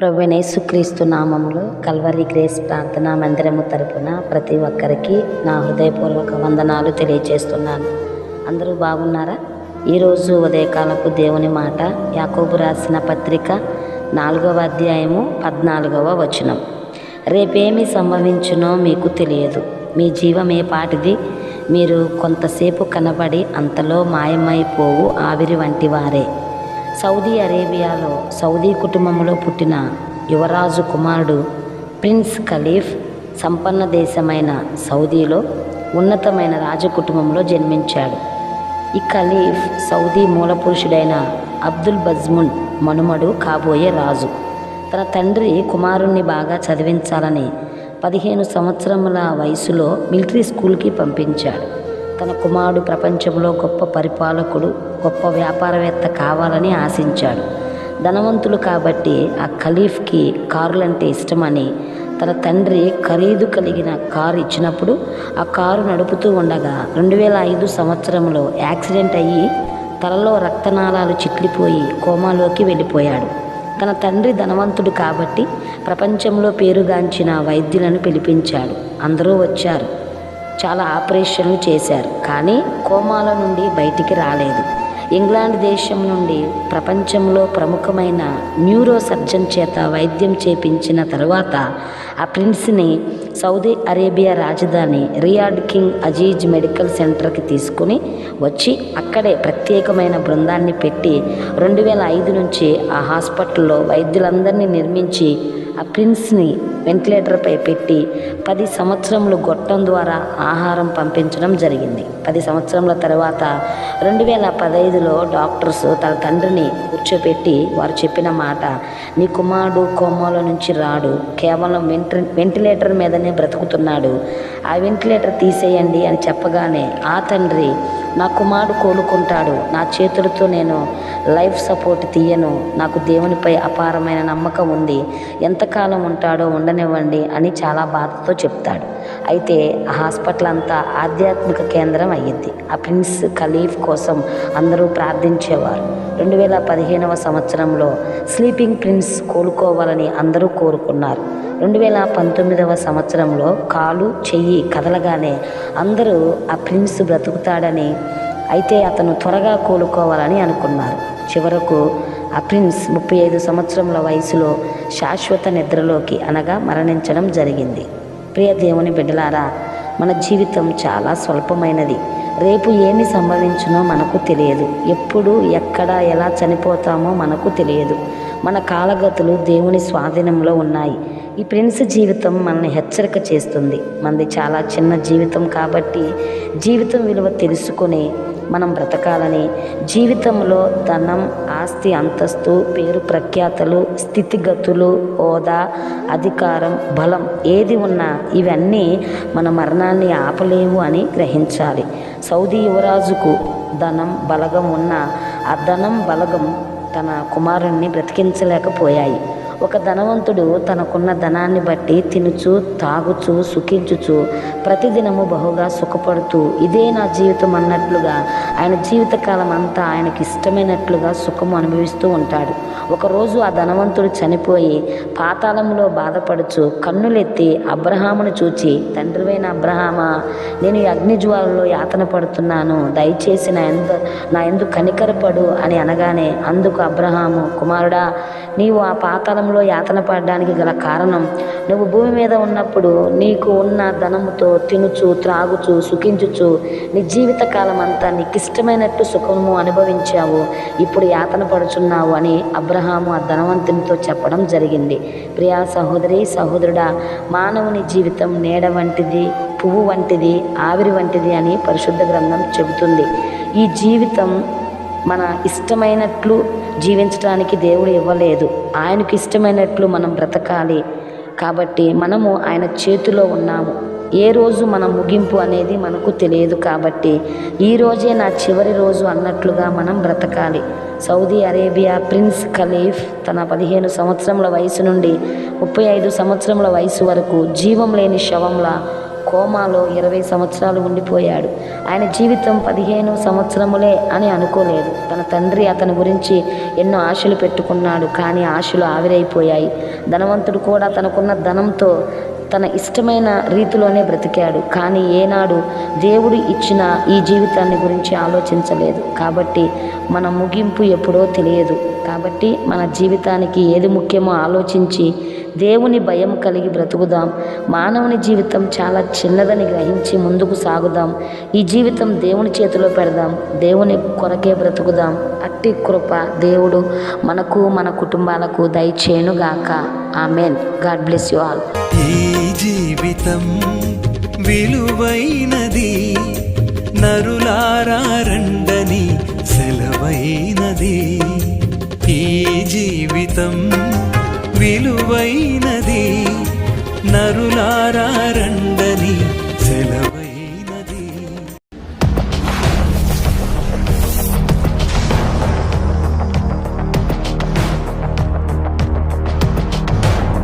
ప్రవ్వనేసుక్రీస్తు నామములో Calvary grace ప్రార్థనా మందిరము తరపున ప్రతి ఒక్కరికి నా హృదయపూర్వక వందనాలు తెలియజేస్తున్నాను. అందరూ బాగున్నారా? ఈరోజు ఉదయకాలపు దేవుని మాట యాకోబు రాసిన పత్రిక నాలుగవ అధ్యాయము పద్నాలుగవ వచనం. రేపేమి సంభవించునో మీకు తెలియదు. మీ జీవం ఏ పాటిది. మీరు కొంతసేపు కనబడి అంతలో మాయమైపోవు ఆవిరి వంటి వారే. సౌదీ అరేబియాలో సౌదీ కుటుంబంలో పుట్టిన యువరాజు కుమారుడు ప్రిన్స్ ఖలీఫ్ సంపన్న దేశమైన సౌదీలో ఉన్నతమైన రాజకుటుంబంలో జన్మించాడు. ఈ ఖలీఫ్ సౌదీ మూలపురుషుడైన అబ్దుల్ బజ్మున్ మనుమడు కాబోయే రాజు. తన తండ్రి కుమారుణ్ణి బాగా చదివించాలని పదిహేను సంవత్సరముల వయసులో మిలిటరీ స్కూల్కి పంపించాడు. తన కుమారుడు ప్రపంచంలో గొప్ప పరిపాలకుడు గొప్ప వ్యాపారవేత్త కావాలని ఆశించాడు. ధనవంతులు కాబట్టి ఆ ఖలీఫ్కి కారులంటే ఇష్టమని తన తండ్రి ఖరీదు కలిగిన కారు ఇచ్చినప్పుడు ఆ కారు నడుపుతూ ఉండగా రెండు వేల ఐదు సంవత్సరంలో యాక్సిడెంట్ అయ్యి తలలో రక్తనాళాలు చిట్లిపోయి కోమాలోకి వెళ్ళిపోయాడు. తన తండ్రి ధనవంతుడు కాబట్టి ప్రపంచంలో పేరుగాంచిన వైద్యులను పిలిపించాడు. అందరూ వచ్చారు. చాలా ఆపరేషన్లు చేశారు. కానీ కోమాల నుండి బయటికి రాలేదు. ఇంగ్లాండ్ దేశం నుండి ప్రపంచంలో ప్రముఖమైన న్యూరో సర్జన్ చేత వైద్యం చేపించిన తరువాత ఆ ప్రిన్స్ని సౌదీ అరేబియా రాజధాని రియాడ్ కింగ్ అజీజ్ మెడికల్ సెంటర్కి తీసుకుని వచ్చి అక్కడే ప్రత్యేకమైన బృందాన్ని పెట్టి రెండు వేల ఐదు నుంచి ఆ హాస్పిటల్లో వైద్యులందరినీ నిర్మించి ఆ ప్రిన్స్ని వెంటిలేటర్పై పెట్టి పది సంవత్సరములు గొట్టం ద్వారా ఆహారం పంపించడం జరిగింది. పది సంవత్సరముల తర్వాత రెండు వేల పదైదులో డాక్టర్స్ తన తండ్రిని కూర్చోపెట్టి వారు చెప్పిన మాట నీ కుమారుడు కోమాలో నుంచి రాడు కేవలం వెంట వెంటిలేటర్ మీదనే బ్రతుకుతున్నాడు. ఆ వెంటిలేటర్ తీసేయండి అని చెప్పగానే ఆ తండ్రి నా కుమారుడు కోలుకుంటాడు. నా చేతులతో నేను లైఫ్ సపోర్ట్ తీయను. నాకు దేవునిపై అపారమైన నమ్మకం ఉంది. ఎంతకాలం ఉంటాడో ఉండనివ్వండి అని చాలా బాధతో చెప్తాడు. అయితే ఆ హాస్పిటల్ అంతా ఆధ్యాత్మిక కేంద్రం అయ్యింది. ఆ ప్రిన్స్ ఖలీఫ్ కోసం అందరూ ప్రార్థించేవారు. రెండు వేల పదిహేనవ సంవత్సరంలో స్లీపింగ్ ప్రిన్స్ కోలుకోవాలని అందరూ కోరుకున్నారు. రెండు వేల పంతొమ్మిదవ సంవత్సరంలో కాలు చెయ్యి కదలగానే అందరూ ఆ ప్రిన్స్ బ్రతుకుతాడని అయితే అతను త్వరగా కోలుకోవాలని అనుకున్నారు. చివరకు ఆ ప్రిన్స్ ముప్పై ఐదు సంవత్సరముల వయసులో శాశ్వత నిద్రలోకి అనగా మరణించడం జరిగింది. ప్రియ దేవుని బిడ్డలారా మన జీవితం చాలా స్వల్పమైనది. రేపు ఏమి సంభవించునో మనకు తెలియదు. ఎప్పుడు ఎక్కడ ఎలా చనిపోతామో మనకు తెలియదు. మన కాలగతులు దేవుని స్వాధీనంలో ఉన్నాయి. ఈ ప్రిన్స్ జీవితం మనల్ని హెచ్చరిక చేస్తుంది. మనది చాలా చిన్న జీవితం కాబట్టి జీవితం విలువ తెలుసుకొని మనం బ్రతకాలని జీవితంలో ధనం ఆస్తి అంతస్తు పేరు ప్రఖ్యాతలు స్థితిగతులు హోదా అధికారం బలం ఏది ఉన్నా ఇవన్నీ మన మరణాన్ని ఆపలేవు అని గ్రహించాలి. సౌదీ యువరాజుకు ధనం బలగం ఉన్న ఆ ధనం బలగం తన కుమారుణ్ణి బ్రతికించలేకపోయాయి. ఒక ధనవంతుడు తనకున్న ధనాన్ని బట్టి తినుచు తాగుచు సుఖించుచు ప్రతిదినము బహుగా సుఖపడుతూ ఇదే నా జీవితం అన్నట్లుగా ఆయన జీవితకాలం అంతా ఆయనకి ఇష్టమైనట్లుగా సుఖము అనుభవిస్తూ ఉంటాడు. ఒకరోజు ఆ ధనవంతుడు చనిపోయి పాతాళంలో బాధపడుచు కన్నులెత్తి అబ్రహామును చూచి తండ్రివైన అబ్రహామా నేను అగ్నిజ్వాలలో యాతన పడుతున్నాను. దయచేసి నా ఎందు నా ఎందు కనికరపడు అని అనగానే అందుకు అబ్రహాము కుమారుడా నీవు ఆ పాతాళం పాతాళంలో యాతన పడడానికి గల కారణం. నువ్వు భూమి మీద ఉన్నప్పుడు నీకు ఉన్న ధనముతో తినుచు త్రాగుచు సుఖించుచు నీ జీవితకాలం అంతా నీకు ఇష్టమైనట్టు సుఖము అనుభవించావు. ఇప్పుడు యాతన పడుచున్నావు అని అబ్రహాము ఆ ధనవంతునితో చెప్పడం జరిగింది. ప్రియా సహోదరి సహోదరుడా మానవుని జీవితం నీడ వంటిది పువ్వు వంటిది ఆవిరి వంటిది అని పరిశుద్ధ గ్రంథం చెబుతుంది. ఈ జీవితం మన ఇష్టమైనట్లు జీవించడానికి దేవుడు ఇవ్వలేదు. ఆయనకు ఇష్టమైనట్లు మనం బ్రతకాలి. కాబట్టి మనము ఆయన చేతిలో ఉన్నాము. ఏ రోజు మన ముగింపు అనేది మనకు తెలియదు కాబట్టి ఈ రోజే నా చివరి రోజు అన్నట్లుగా మనం బ్రతకాలి. సౌదీ అరేబియా ప్రిన్స్ ఖలీఫ్ తన పదిహేను సంవత్సరముల వయసు నుండి ముప్పై ఐదు సంవత్సరముల వయసు వరకు జీవం లేని శవంలా కోమాలో ఇరవై సంవత్సరాలు ఉండిపోయాడు. ఆయన జీవితం పదిహేను సంవత్సరములే అని అనుకోలేదు. తన తండ్రి అతని గురించి ఎన్నో ఆశలు పెట్టుకున్నాడు కానీ ఆశలు ఆవిరైపోయాయి. ధనవంతుడు కూడా తనకున్న ధనంతో తన ఇష్టమైన రీతిలోనే బ్రతికాడు. కానీ ఏనాడు దేవుడు ఇచ్చిన ఈ జీవితాన్ని గురించి ఆలోచించలేదు. కాబట్టి మన ముగింపు ఎప్పుడో తెలియదు. కాబట్టి మన జీవితానికి ఏది ముఖ్యమో ఆలోచించి దేవుని భయం కలిగి బ్రతుకుదాం. మానవుని జీవితం చాలా చిన్నదని గ్రహించి ముందుకు సాగుదాం. ఈ జీవితం దేవుని చేతిలో పెడదాం. దేవుని కొరకే బ్రతుకుదాం. అట్టి కృప దేవుడు మనకు మన కుటుంబాలకు దయచేయునుగాక. Amen. God bless you all. ఈ జీవితం విలువైనది నరులారండి